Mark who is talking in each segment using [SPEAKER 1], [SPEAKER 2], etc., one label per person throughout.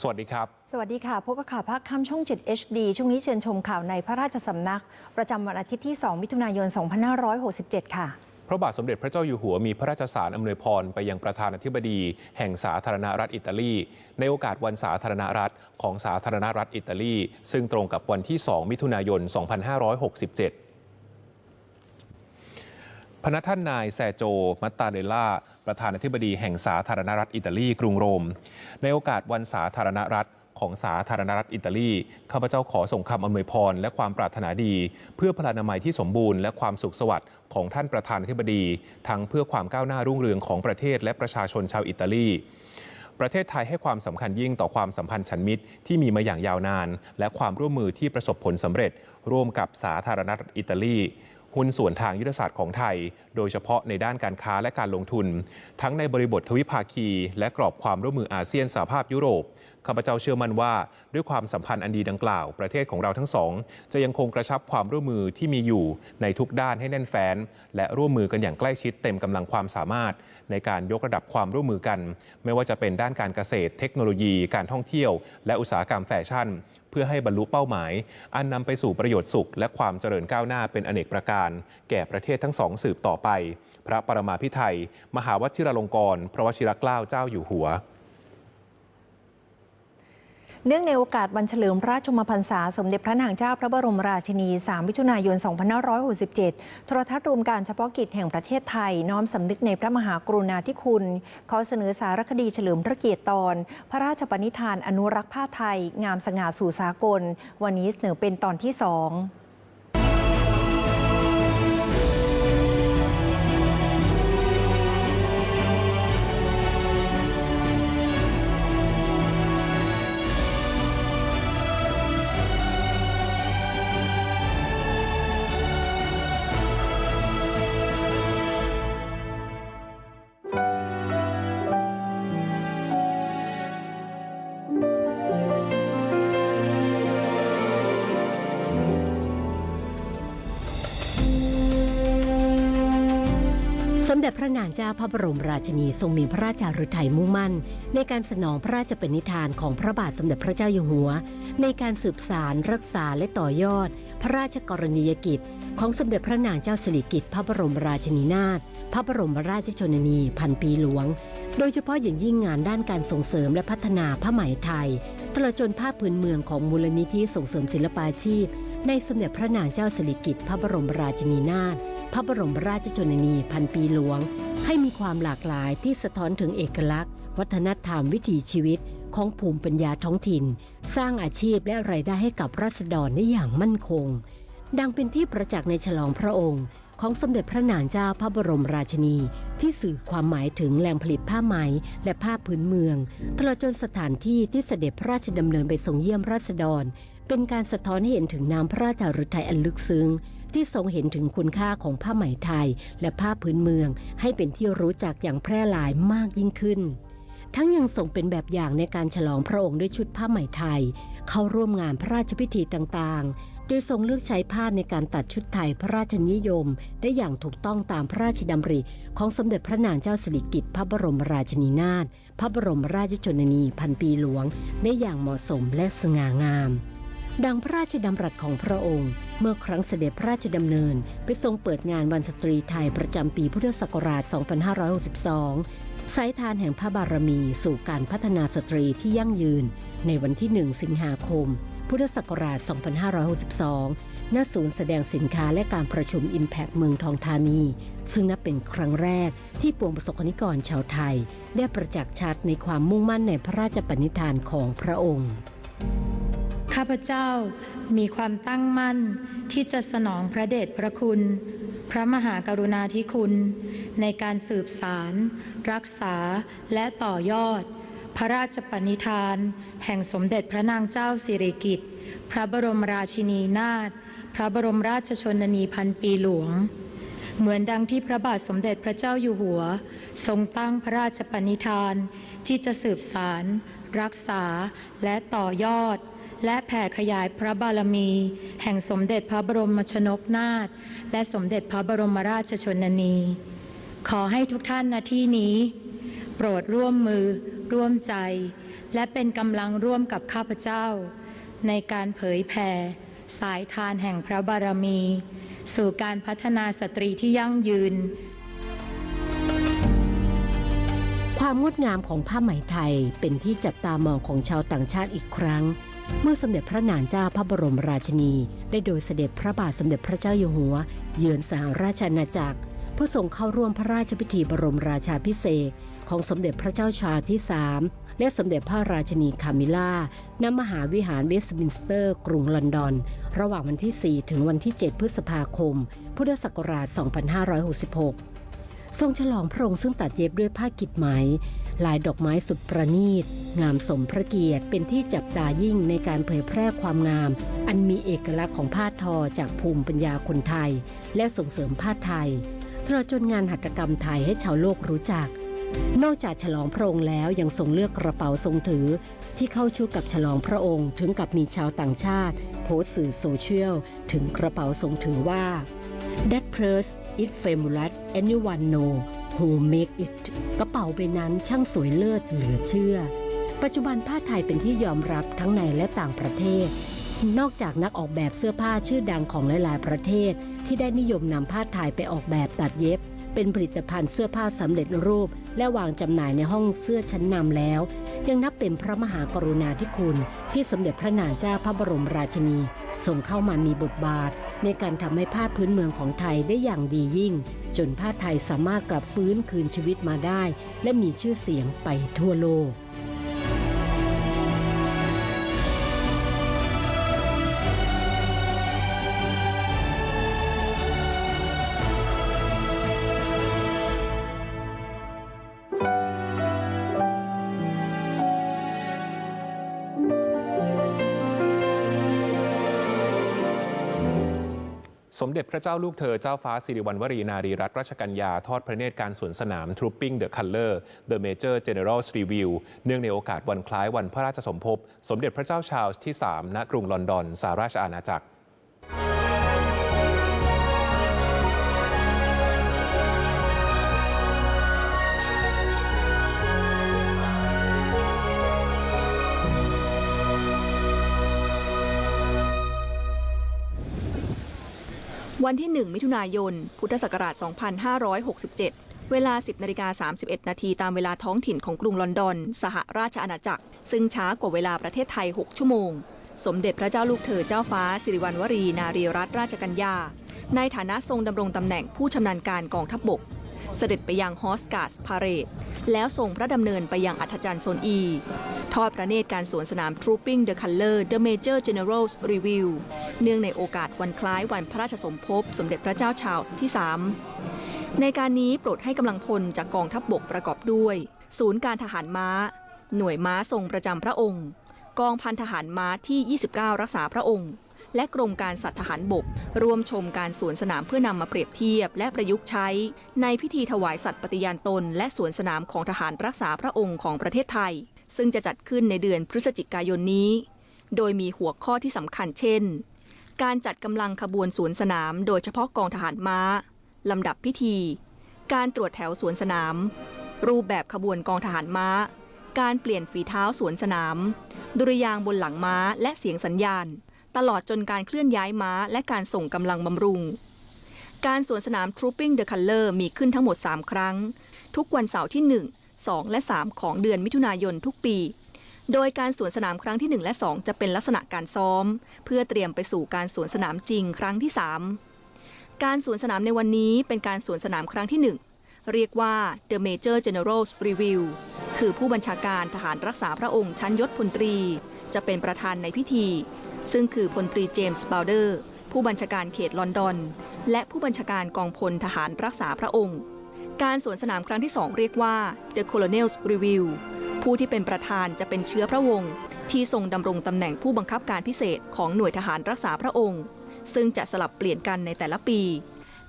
[SPEAKER 1] สวัสดีครับ
[SPEAKER 2] สวัสดีค่ะ พบกับข่าวภาคค่ำช่อง 7 HD ช่วงนี้เชิญชมข่าวในพระราชสำนัก ประจำวันอาทิตย์ที่ 2 มิถุนายน 2567 ค่ะ
[SPEAKER 1] พระบาทสมเด็จพระเจ้าอยู่หัวมีพระราชสารอำนวยพรไปยังประธานาธิบดี แห่งสาธารณรัฐอิตาลี ในโอกาสวันสาธารณรัฐของสาธารณรัฐอิตาลี ซึ่งตรงกับวันที่ 2 มิถุนายน 2567 พนักท่านนายแซโจ มัตตาเดล่า ประธานาธิบดีแห่งสาธารณรัฐอิตาลีกรุงโรม ในโอกาสวันสาธารณรัฐของสาธารณรัฐอิตาลี ข้าพเจ้าขอส่งคำอำนวยพร และความปรารถนาดี เพื่อพลานามัยที่สมบูรณ์และความสุขสวัสดิ์ของท่านประธานาธิบดี ทั้งเพื่อความก้าวหน้ารุ่งเรืองของประเทศและประชาชนชาวอิตาลี ประเทศไทยให้ความสำคัญยิ่งต่อความสัมพันธ์ชันมิตรที่มีมาอย่างยาวนาน และความร่วมมือที่ประสบผลสำเร็จ ร่วมกับสาธารณรัฐอิตาลี หุ้นส่วนทางยุทธศาสตร์ของไทย โดยเฉพาะในด้านการค้าและการลงทุน ทั้งในบริบททวิภาคี และกรอบความร่วมมืออาเซียนสหภาพยุโรปข้าพเจ้าเชื่อมั่นว่า ด้วยความสัมพันธ์อันดีดังกล่าว ประเทศของเราทั้งสอง จะยังคงกระชับความร่วมมือที่มีอยู่ในทุกด้านให้แน่นแฟ้น และร่วมมือกันอย่างใกล้ชิดเต็มกำลังความสามารถ ในการยกระดับความร่วมมือกัน ไม่ว่าจะเป็นด้านการเกษตร เทคโนโลยี การท่องเที่ยว และอุตสาหกรรมแฟชั่น เพื่อให้บรรลุเป้าหมาย อันนำไปสู่ประโยชน์สุข และความเจริญก้าวหน้าเป็นอเนกประการ แก่ประเทศทั้งสองสืบต่อไป พระปรมาภิไธยมหาวชิรลงกรณ์พระวชิรเกล้าเจ้าอยู่หัว
[SPEAKER 2] เนื่องในโอกาสวันเฉลิมพระชมพรรษา สมเด็จพระนางเจ้าพระบรมราชินี 3 มิถุนายน 2567 โทรทัศน์รวมการเฉพาะกิจแห่งประเทศไทย น้อมสำนึกในพระมหากรุณาธิคุณขอเสนอสารคดีเฉลิมพระเกียรติตอน พระราชปณิธานอนุรักษ์ผ้าไทย งามสง่าสู่สากล วันนี้เสนอเป็นตอนที่สอง
[SPEAKER 3] สมเด็จพระนางเจ้าพระบรมราชินีทรงมีพระราชาฤทัยมุ่งมั่น ในการสนองพระราชปณิธานของพระบาทสมเด็จพระเจ้าอยู่หัว ในการสืบสารรักษาและต่อยอด พระราชกรณียกิจ ของสมเด็จพระนางเจ้าสิริกิติ์พระบรมราชินีนาถพระบรมราชชนนีพันปีหลวง โดยเฉพาะอย่างยิ่งงานด้านการส่งเสริมและพัฒนาผ้าไหมไทยตลอดจนภาพพื้นเมืองของมูลนิธิส่งเสริมศิลปาชีพ ในสมเด็จพระนางเจ้าสิริกิติ์พระบรมราชินีนาถ พระบรมราชชนนีพันปีหลวง ให้มีความหลากหลายที่สะท้อนถึงเอกลักษณ์ วัฒนธรรมวิถีชีวิตของภูมิปัญญาท้องถิ่น สร้างอาชีพและรายได้ให้กับราษฎรได้อย่างมั่นคง ดังเป็นที่ประจักษ์ในฉลองพระองค์ ของสมเด็จพระนางเจ้าพระบรมราชินี ที่สื่อความหมายถึงแหล่งผลิตผ้าไหมและผ้าพื้นเมืองตลอดจนสถานที่ที่เสด็จพระราชดำเนินไปทรงเยี่ยมราษฎร เป็นการสะท้อนให้เห็นถึงน้ำพระราชฤทัยอันลึกซึ้ง ที่ทรงเห็นถึงคุณค่าของผ้าไหมไทย และผ้าพื้นเมือง ให้เป็นที่รู้จักอย่างแพร่หลายมากยิ่งขึ้น ทั้งยังทรงเป็นแบบอย่างในการฉลองพระองค์ด้วยชุดผ้าไหมไทย เข้าร่วมงานพระราชพิธีต่างๆ โดยทรงเลือกใช้ผ้าในการตัดชุดไทยพระราชนิยม ได้อย่างถูกต้องตามพระราชดำริของสมเด็จพระนางเจ้าสิริกิติ์พระบรมราชินีนาถพระบรมราชชนนีพันปีหลวง ได้อย่างเหมาะสมและสง่างาม ดังพระราชดำรัสของพระองค์ เมื่อครั้งเสด็จพระราชดำเนิน ไปทรงเปิดงานวันสตรีไทยประจำปีพุทธศักราช 2562 สายทานแห่งพระบารมีสู่การพัฒนาสตรีที่ยั่งยืน ในวันที่ 1 สิงหาคม พุทธศักราช 2562 ณ ศูนย์แสดงสินค้าและการประชุม Impact เมืองทองธานี ซึ่งนับเป็นครั้งแรกที่ปวงประสบนิกรชาวไทย ได้ประจักษ์ชัดในความมุ่งมั่นในพระราชปณิธานของพระองค์
[SPEAKER 4] ข้าพเจ้ามีความตั้งมั่นที่จะสนองพระเดชพระคุณ พระมหากรุณาธิคุณ ในการสืบสาร รักษาและต่อยอด พระราชปณิธาน แห่งสมเด็จพระนางเจ้าสิริกิติ์พระบรมราชินีนาถพระบรมราชชนนีพันปีหลวง เหมือนดังที่พระบาทสมเด็จพระเจ้าอยู่หัว ทรงตั้งพระราชปณิธานที่จะสืบสาร รักษาและต่อยอด และแผ่ขยายพระบารมี แห่งสมเด็จพระบรมชนกนาถและสมเด็จพระบรมราชชนนี ขอให้ทุกท่านณที่นี้ โปรดร่วมมือ ร่วมใจ และเป็นกำลังร่วมกับข้าพเจ้า ในการเผยแผ่ สายทานแห่งพระบารมี สู่การพัฒนาสตรีที่ยั่งยืน
[SPEAKER 3] ความงดงามของผ้าไหมไทยเป็นที่จับตามองของชาวต่างชาติอีกครั้ง เมื่อสมเด็จพระนางเจ้าพระบรมราชินี ได้โดยเสด็จพระบาทสมเด็จพระเจ้าอยู่หัว เยือนสหราชอาณาจักรเพื่อทรงเข้าร่วมพระราชพิธีบรมราชาพิเศษของสมเด็จพระเจ้าชาติที่สามและสมเด็จพระราชินีคามิล่าณมหาวิหารเวสต์มินสเตอร์ กรุงลอนดอน ระหว่างวันที่ 4 ถึงวันที่ 7 พฤษภาคม พุทธศักราช 2566 ทรงฉลองพระองค์ซึ่งตัดเย็บด้วยผ้ากิดไหม ลายดอกไม้สุดประณีต งามสมพระเกียรติเป็นที่จับตายิ่งในการเผยแพร่ความงาม อันมีเอกลักษณ์ของผ้าทอจากภูมิปัญญาคนไทย และส่งเสริมผ้าไทยตลอดจนงานหัตถกรรมไทยให้ชาวโลกรู้จัก นอกจากฉลองพระองค์แล้วยังทรงเลือกกระเป๋าทรงถือ ที่เข้าชุดกับฉลองพระองค์ ถึงกับมีชาวต่างชาติ โพสต์สื่อโซเชียลถึงกระเป๋าทรงถือว่า That purse is fabulous anyone know who make it กระเป๋าใบนั้นช่างสวยเลิศเหลือเชื่อ ปัจจุบันผ้าไทยเป็นที่ยอมรับทั้งในและต่างประเทศ นอกจากนักออกแบบเสื้อผ้าชื่อดังของหลาย ๆ ประเทศ ที่ได้นิยมนำผ้าไทยไปออกแบบตัดเย็บ เป็นผลิตภัณฑ์เสื้อผ้าสำเร็จรูป และวางจำหน่ายในห้องเสื้อชั้นนำแล้ว ยังนับเป็นพระมหากรุณาธิคุณ ที่สมเด็จพระนางเจ้าพระบรมราชินีทรงเข้ามามีบทบาท ในการทำให้ผ้าพื้นเมืองของไทยได้อย่างดียิ่ง จนผ้าไทยสามารถกลับฟื้นคืนชีวิตมาได้ และมีชื่อเสียงไปทั่วโลก
[SPEAKER 1] สมเด็จพระเจ้าลูกเธอเจ้าฟ้าสิริวัณวรีนารีรัตนราชกัญญา ทอดพระเนตรการสวนสนาม Trooping the Color The Major General's Review เนื่องในโอกาสวันคล้ายวันพระราชสมภพ สมเด็จพระเจ้าชาร์ลส์ที่ 3 ณ กรุงลอนดอนสหราชอาณาจักร
[SPEAKER 5] วันที่ 1 มิถุนายน พุทธศักราช 2567 เวลา 10นาฬิกา31 นาทีตามเวลาท้องถิ่นของกรุงลอนดอน สหราชอาณาจักร ซึ่งช้ากว่าเวลาประเทศไทย 6 ชั่วโมง สมเด็จพระเจ้าลูกเธอเจ้าฟ้า สิริวัณวรี นารีรัตนราชกัญญา ในฐานะทรงดำรงตำแหน่งผู้ชำนาญการกองทัพบบก เสด็จไปยังฮอสการ์สพาเรดแล้วส่งพระดำเนินไปยังอัธจันทร์โซนอี ทอดพระเนตรการสวนสนาม Trooping the Color The Major General's Review เนื่องในโอกาสวันคล้ายวันพระราชสมภพสมเด็จพระเจ้าชาร์ลส์ที่ 3 ในการนี้โปรดให้กำลังพลจากกองทัพบบกประกอบด้วย ศูนย์การทหารม้า หน่วยม้าทรงประจำพระองค์ กองพันทหารม้าที่ 29 รักษาพระองค์ และกรมการสัตว์ทหารบก ร่วมชมการสวนสนามเพื่อนำมาเปรียบเทียบ และประยุกต์ใช้ ในพิธีถวายสัตว์ปฏิญาณตน และสวนสนามของทหารรักษาพระองค์ของประเทศไทย ซึ่งจะจัดขึ้นในเดือนพฤศจิกายนนี้ โดยมีหัวข้อที่สำคัญเช่น การจัดกำลังขบวนสวนสนาม โดยเฉพาะกองทหารม้าลำดับพิธี การตรวจแถวสวนสนาม รูปแบบขบวนกองทหารม้า การเปลี่ยนฝีเท้าสวนสนาม ดุริยางบนหลังม้าและเสียงสัญญาณ ตลอดจนการเคลื่อนย้ายม้า และการส่งกำลังบำรุง การสวนสนาม Trooping the Color มีขึ้นทั้งหมด 3 ครั้ง ทุกวันเสาร์ที่ 1 2 และ 3 ของเดือนมิถุนายนทุกปี โดยการสวนสนามครั้งที่ 1 และ 2 จะเป็นลักษณะการซ้อม เพื่อเตรียมไปสู่การสวนสนามจริงครั้งที่ 3 การสวนสนามในวันนี้เป็นการสวนสนามครั้งที่ 1 เรียกว่า The Major General's Review คือผู้บัญชาการทหารรักษาพระองค์ชั้นยศพลตรี จะเป็นประธานในพิธี ซึ่งคือพลตรีเจมส์บาวเดอร์ ผู้บัญชาการเขตลอนดอน และผู้บัญชาการกองพลทหารรักษาพระองค์ การสวนสนามครั้งที่ 2 เรียกว่า The Colonel's Review ผู้ที่เป็นประธานจะเป็นเชื้อพระวงศ์ที่ทรงดำรงตำแหน่งผู้บังคับการพิเศษของหน่วยทหารรักษาพระองค์ ซึ่งจะสลับเปลี่ยนกันในแต่ละปี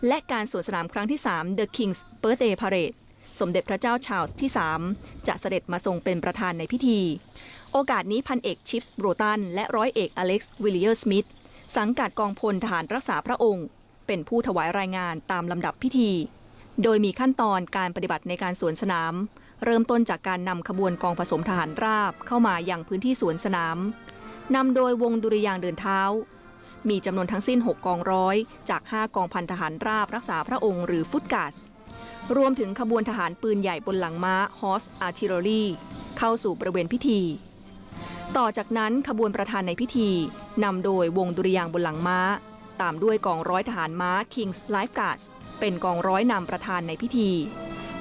[SPEAKER 5] และการสวนสนามครั้งที่ 3 The King's Birthday Parade สมเด็จพระเจ้าชาร์ลส์ที่ 3 จะเสด็จมาทรงเป็นประธานในพิธี โอกาสนี้พันเอกชิปส์โบรตันและร้อยเอกอเล็กซ์วิลเลียร์สมิธสังกัดกองพลทหารรักษาพระองค์ เป็นผู้ถวายรายงานตามลำดับพิธี โดยมีขั้นตอนการปฏิบัติในการสวนสนาม เริ่มต้นจากการนำขบวนกองผสมทหารราบเข้ามาอยังพื้นที่สวนสนามนำโดยวงดุริยางเดินเท้า มีจำนวนทั้งสิ้น 6 กองร้อย จาก 5 กองพันทหารราบรักษาพระองค์หรือฟุตกาส รวมถึงขบวนทหารปืนใหญ่บนหลังม้า Horse Artillery เข้าสู่บริเวณพิธี ต่อจากนั้นขบวนประธานในพิธีนำโดยวงดุริยางบนหลังม้า ตามด้วยกองร้อยทหารม้า King's Life Guards เป็นกองร้อยนำประธานในพิธี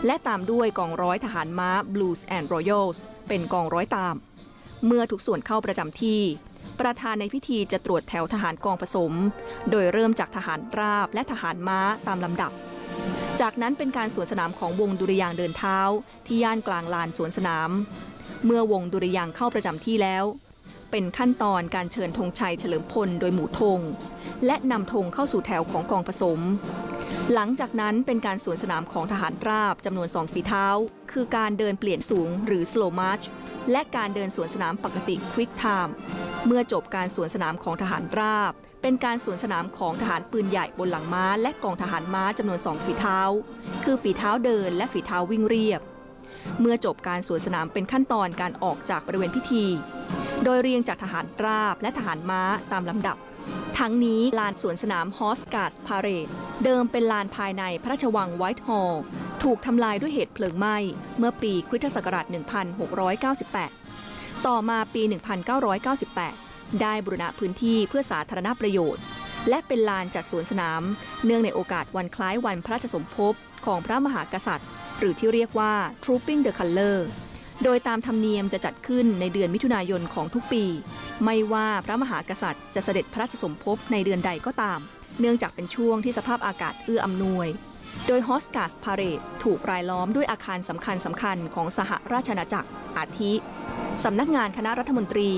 [SPEAKER 5] และตามด้วยกองร้อยทหารม้า Blues and Royals เป็นกองร้อยตาม เมื่อทุกส่วนเข้าประจำที่ ประธานในพิธีจะตรวจแถวทหารกองผสม โดยเริ่มจากทหารราบและทหารม้าตามลำดับ จากนั้นเป็นการสวนสนามของวงดุริยางเดินเท้า ที่ย่านกลางลานสวนสนาม เมื่อวงดุริยางเข้าประจำที่แล้ว เป็นขั้นตอนการเชิญธงชัยเฉลิมพลโดยหมู่ธงและนำธงเข้าสู่แถวของกองผสม หลังจากนั้นเป็นการสวนสนามของทหารราบจำนวนสองฝีเท้า คือการเดินเปลี่ยนสูงหรือ slow march และการเดินสวนสนามปกติ quick time เมื่อจบการสวนสนามของทหารราบ เป็นการสวนสนามของทหารปืนใหญ่บนหลังม้า และกองทหารม้าจำนวนสองฝีเท้า คือฝีเท้าเดินและฝีเท้าวิ่งเรียบ เมื่อจบการสวนสนามเป็นขั้นตอนการออกจากบริเวณพิธี โดยเรียงจากทหารราบและทหารม้าตามลำดับ ทั้งนี้ลานสวนสนาม Horse Guards Parade เดิมเป็นลานภายในพระราชวังไวท์ฮอลล์ ถูกทำลายด้วยเหตุเพลิงไหม้ เมื่อปีคริสตศักราช 1698 ต่อมาปี 1998 ได้บูรณะพื้นที่เพื่อสาธารณประโยชน์ และเป็นลานจัดสวนสนาม เนื่องในโอกาสวันคล้ายวันพระราชสมภพของพระมหากษัตริย์ หรือที่เรียกว่า Trooping the Color โดยตามธรรมเนียมจะจัดขึ้นในเดือนมิถุนายนของทุกปี ไม่ว่าพระมหากษัตริย์จะเสด็จพระราชสมภพในเดือนใดก็ตาม เนื่องจากเป็นช่วงที่สภาพอากาศเอื้ออำนวย โดยฮอสการ์สพาเรดถูกรายล้อมด้วยอาคารสำคัญสำคัญของสหราชอาณาจักร อาทิสำนักงานคณะรัฐมนตรี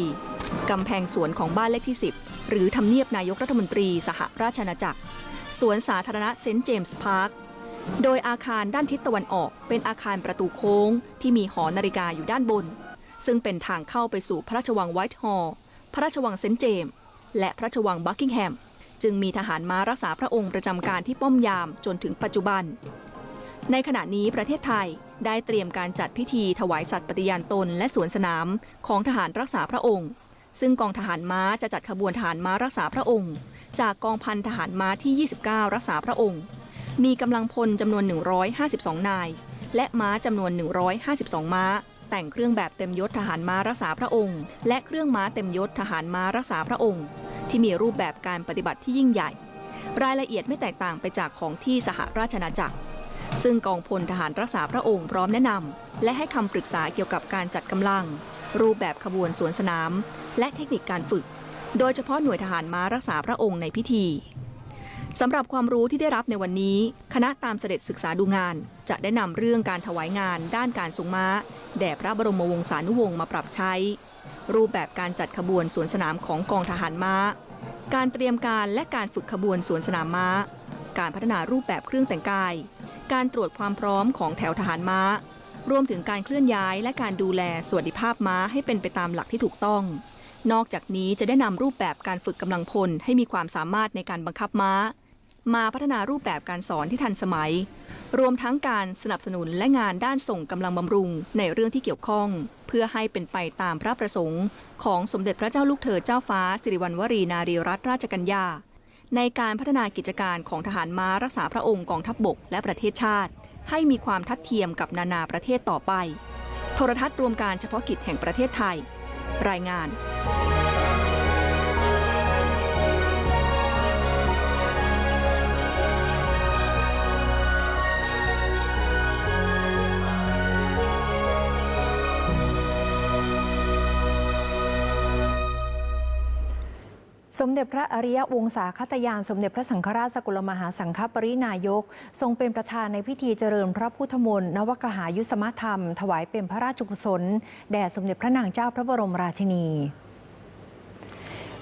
[SPEAKER 5] กำแพงสวนของบ้านเลขที่ 10 หรือทำเนียบนายกรัฐมนตรีสหราชอาณาจักร สวนสาธารณะเซนต์เจมส์พาร์ค โดยอาคารด้านทิศตะวันออกเป็นอาคารประตูโค้งที่มีหอนาฬิกาอยู่ด้านบน ซึ่งเป็นทางเข้าไปสู่พระราชวังไวท์ฮอลล์ พระราชวังเซนต์เจมส์และพระราชวังบักกิงแฮม จึงมีทหารม้ารักษาพระองค์ประจำการที่ป้อมยามจนถึงปัจจุบัน ในขณะนี้ประเทศไทยได้เตรียมการจัดพิธีถวายสัตย์ปฏิญาณตนและสวนสนามของทหารรักษาพระองค์ ซึ่งกองทหารม้าจะจัดขบวนทหารม้ารักษาพระองค์ จากกองพันทหารม้าที่ 29 รักษาพระองค์ มีกำลังพลจำนวน 152 นาย และม้าจำนวน 152 ม้า แต่งเครื่องแบบเต็มยศทหารม้ารักษาพระองค์ และเครื่องม้าเต็มยศทหารม้ารักษาพระองค์ ที่มีรูปแบบการปฏิบัติที่ยิ่งใหญ่ รายละเอียดไม่แตกต่างไปจากของที่สหราชอาณาจักร ซึ่งกองพลทหารรักษาพระองค์พร้อมแนะนำและให้คำปรึกษาเกี่ยวกับการจัดกำลัง รูปแบบขบวนสวนสนาม และเทคนิคการฝึก โดยเฉพาะหน่วยทหารม้ารักษาพระองค์ในพิธีสำหรับความรู้ที่ได้รับในวันนี้ คณะตามเสด็จศึกษาดูงาน จะได้นำเรื่องการถวายงานด้านการทรงม้า แด่พระบรมวงศานุวงศ์มาปรับใช้ รูปแบบการจัดขบวนสวนสนามของกองทหารม้า การเตรียมการและการฝึกขบวนสวนสนามม้า การพัฒนารูปแบบเครื่องแต่งกาย การตรวจความพร้อมของแถวทหารม้า รวมถึงการเคลื่อนย้ายและการดูแลสวัสดิภาพม้าให้เป็นไปตามหลักที่ถูกต้อง นอกจากนี้จะได้นำรูปแบบการฝึกกำลังพลให้มีความสามารถในการบังคับม้า มาพัฒนารูปแบบการสอนที่ทันสมัย รวมทั้งการสนับสนุนและงานด้านส่งกำลังบำรุงในเรื่องที่เกี่ยวข้อง เพื่อให้เป็นไปตามพระประสงค์ ของสมเด็จพระเจ้าลูกเธอเจ้าฟ้าสิริวัณวรีนารีรัตนราชกัญญาในการพัฒนากิจการของทหารม้ารักษาพระองค์กองทัพบบกและประเทศชาติ ให้มีความทัดเทียมกับนานาประเทศต่อไป โทรทัศน์รวมการเฉพาะกิจแห่งประเทศไทย รายงาน
[SPEAKER 2] มเด็จพระอริยวงศาคตยาน สมเด็จพระสังฆราชสกลมหาสังฆปรินายก ทรงเป็นประธานในพิธีเจริญพระพุทธมนต์นวกหายุสมธรรม ถวายเป็นพระราชกุศล แด่สมเด็จพระนางเจ้าพระบรมราชินี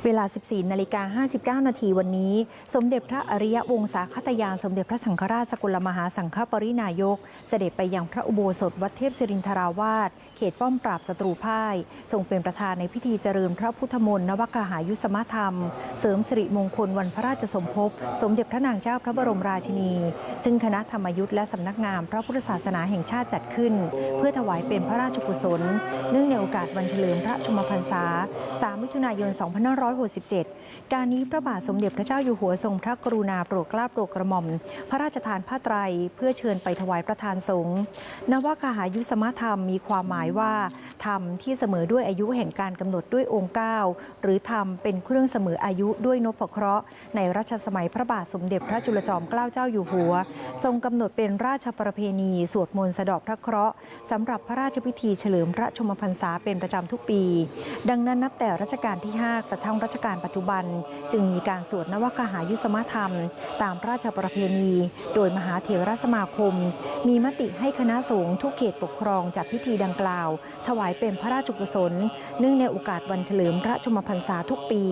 [SPEAKER 2] เวลา 14 นาฬิกา 59 นาทีวันนี้ สมเด็จพระอริยวงศาคตยานสมเด็จพระสังฆราชสกลมหาสังฆปรินายก เสด็จไปยังพระอุโบสถวัดเทพศิรินทราวาสเขตป้อมปราบศัตรูพ่ายทรงเป็นประธานในพิธีเจริญพระพุทธมนต์นวกหายุสมธรรม เสริมสิริมงคลวันพระราชสมภพ สมเด็จพระนางเจ้าพระบรมราชินี ซึ่งคณะธรรมยุทธ์และสำนักงานพระพุทธศาสนาแห่งชาติจัดขึ้น เพื่อถวายเป็นพระราชกุศล เนื่องในโอกาสวันเฉลิมพระชมพรรษา 3 มิถุนายน 2560 2567 การนี้พระบาทสมเด็จพระเจ้าอยู่หัวทรงพระกรุณาโปรดเกล้าโปรดกระหม่อม พระราชทานผ้าไตรเพื่อเชิญไปถวายประธานสงฆ์นวากหายุสมธรรมมีความหมายว่าธรรมที่เสมอด้วยอายุแห่งการกำหนดด้วยองค์เก้าหรือธรรมเป็นเครื่องเสมออายุด้วยนพเคราะห์ ในรัชสมัยพระบาทสมเด็จพระจุลจอมเกล้าเจ้าอยู่หัว ทรงกำหนดเป็นราชประเพณี สวดมนต์สะเดอกพระเคราะห์สำหรับพระราชพิธีเฉลิมพระชมพรรษาเป็นประจำทุกปี ดังนั้นนับแต่รัชกาลที่ 5 กระทั่งรัชกาลปัจจุบัน จึงมีการสวดนวกหายุสมธรรม ตามราชประเพณี โดยมหาเถรสมาคม มีมติให้คณะสงฆ์ทุกเขตปกครองจัดพิธีดังกล่าว ถวายเป็นพระราชกุศลเนื่องในโอกาสวันเฉลิมพระชมพรรษาทุกปี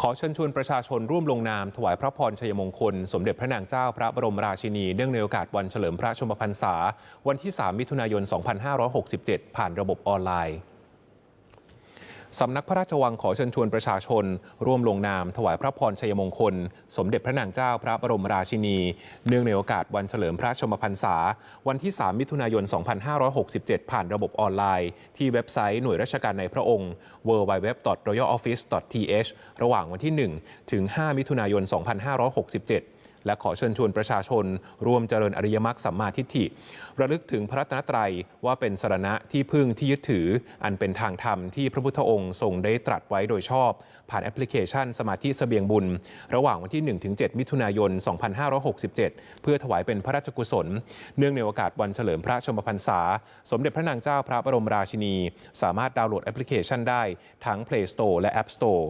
[SPEAKER 1] ขอเชิญชวนประชาชนร่วมลงนาม ถวายพระพรชัยมงคล สมเด็จพระนางเจ้าพระบรมราชินี เนื่องในโอกาสวันเฉลิมพระชมพรรษา วันที่ 3 มิถุนายน 2567 ผ่านระบบออนไลน์ สำนักพระราชวังขอเชิญชวนประชาชน ร่วมลงนาม ถวายพระพรชัยมงคล สมเด็จพระนางเจ้าพระบรมราชินี เนื่องในโอกาสวันเฉลิมพระชมพรรษา วันที่ 3 มิถุนายน 2567 ผ่านระบบออนไลน์ ที่เว็บไซต์หน่วยราชการในพระองค์ www.royaloffice.th ระหว่างวันที่ 1 ถึง 5 มิถุนายน 2567 และขอเชิญชวนประชาชน ร่วมเจริญอริยมรรคสัมมาทิฏฐิ ระลึกถึงพระรัตนตรัยว่าเป็นสรณะที่พึ่งที่ยึดถือ อันเป็นทางธรรมที่พระพุทธองค์ทรงได้ตรัสไว้โดยชอบ ผ่านแอปพลิเคชันสมาธิเสบียงบุญ ระหว่างวันที่ 1-7 มิถุนายน 2567 เพื่อถวายเป็นพระราชกุศล เนื่องในโอกาสวันเฉลิมพระชมพรรษา สมเด็จพระนางเจ้าพระบรมราชินี สามารถดาวน์โหลดแอปพลิเคชันได้ทั้ง Play Store และ App Store